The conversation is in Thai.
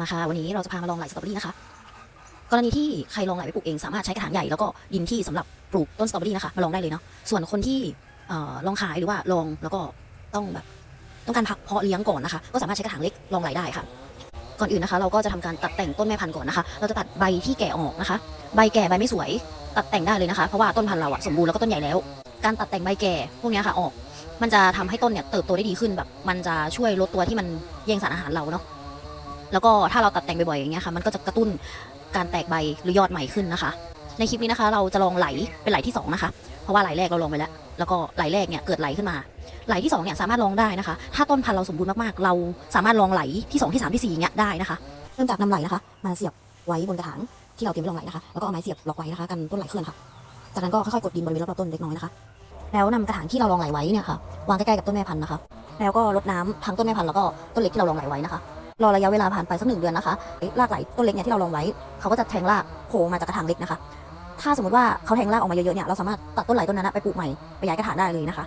มาค่ะวันนี้เราจะพามาลองไหลสตรอเบอรี่นะคะ กรณีที่ใครลองไหลไปปลูกเองสามารถใช้กระถางใหญ่แล้วก็ดินที่สำหรับปลูกต้นสตรอเบอรี่นะคะมาลองได้เลยเนาะส่วนคนที่ลองขายหรือว่าลองแล้วก็ต้องแบบต้องการพักเพาะเลี้ยงก่อนนะคะ ก็สามารถใช้กระถางเล็กลองไหลได้ค่ะ ก่อนอื่นนะคะ เราก็จะทำการตัดแต่งต้นแม่พันธุ์ก่อนนะคะ เราจะตัดใบที่แก่ออกนะคะ ใบแก่ใบไม่สวย ตัดแต่งได้เลยนะคะเพราะว่าต้นพันธุ์เราอะสมบูรณ์แล้วก็ต้นใหญ่แล้ว การตัดแต่งใบแก่พวกนี้ค่ะออก มันจะทำให้ต้นเนี่ยเติบโตได้ดีขึ้นแบบ มันจะช่วยลดตัวที่มันแย่งสารอาหารเราเนาะ แล้วก็ถ้าเราตัดแต่งบ่อยๆอย่างเงี้ยค่ะมันก็จะกระตุ้นการแตกใบหรือยอดใหม่ขึ้นนะคะ ในคลิปนี้นะคะ เราจะลองไหลเป็นไหลที่สองนะคะเพราะว่าไหลแรกเราลองไปแล้ว แล้วก็ไหลแรกเนี่ยเกิดไหลขึ้นมา ไหลที่สองเนี่ยสามารถลองได้นะคะ ถ้าต้นพันธุ์เราสมบูรณ์มากๆ เราสามารถลองไหลที่สองที่สามที่สี่อย่างเงี้ยได้นะคะเริ่มจากนำไหลนะคะ มาเสียบไว้บนกระถางที่เราเตรียมไว้ลองไหลนะคะแล้วก็เอาไม้เสียบล็อกไว้นะคะกันต้นไหลเคลื่อนค่ะ จากนั้นก็ค่อยๆกดดินบริเวณรอบๆต้นเล็กน้อยนะคะแล้วนำกระถางที่เราลองไหลไว้เนี่ยค่ะวางใกล้ๆกับต้นแม่พันธุ์นะคะ แล้วก็รดน้ำทั้งต้นแม่พันธุ์แล้วก็ต้นเล็กที่เราลองไหลไว้นะคะ รอระยะเวลาผ่านไปสักหนึ่งเดือนนะคะรากไหลต้นเล็กเนี่ยที่เราลองไว้เขาก็จะแทงรากโผล่มาจากกระถางเล็กนะคะ ถ้าสมมติว่าเขาแทงรากออกมาเยอะๆเนี่ยเราสามารถตัดต้นไหลต้นนั้นไปปลูกใหม่ไปย้ายกระถางได้เลยนะคะ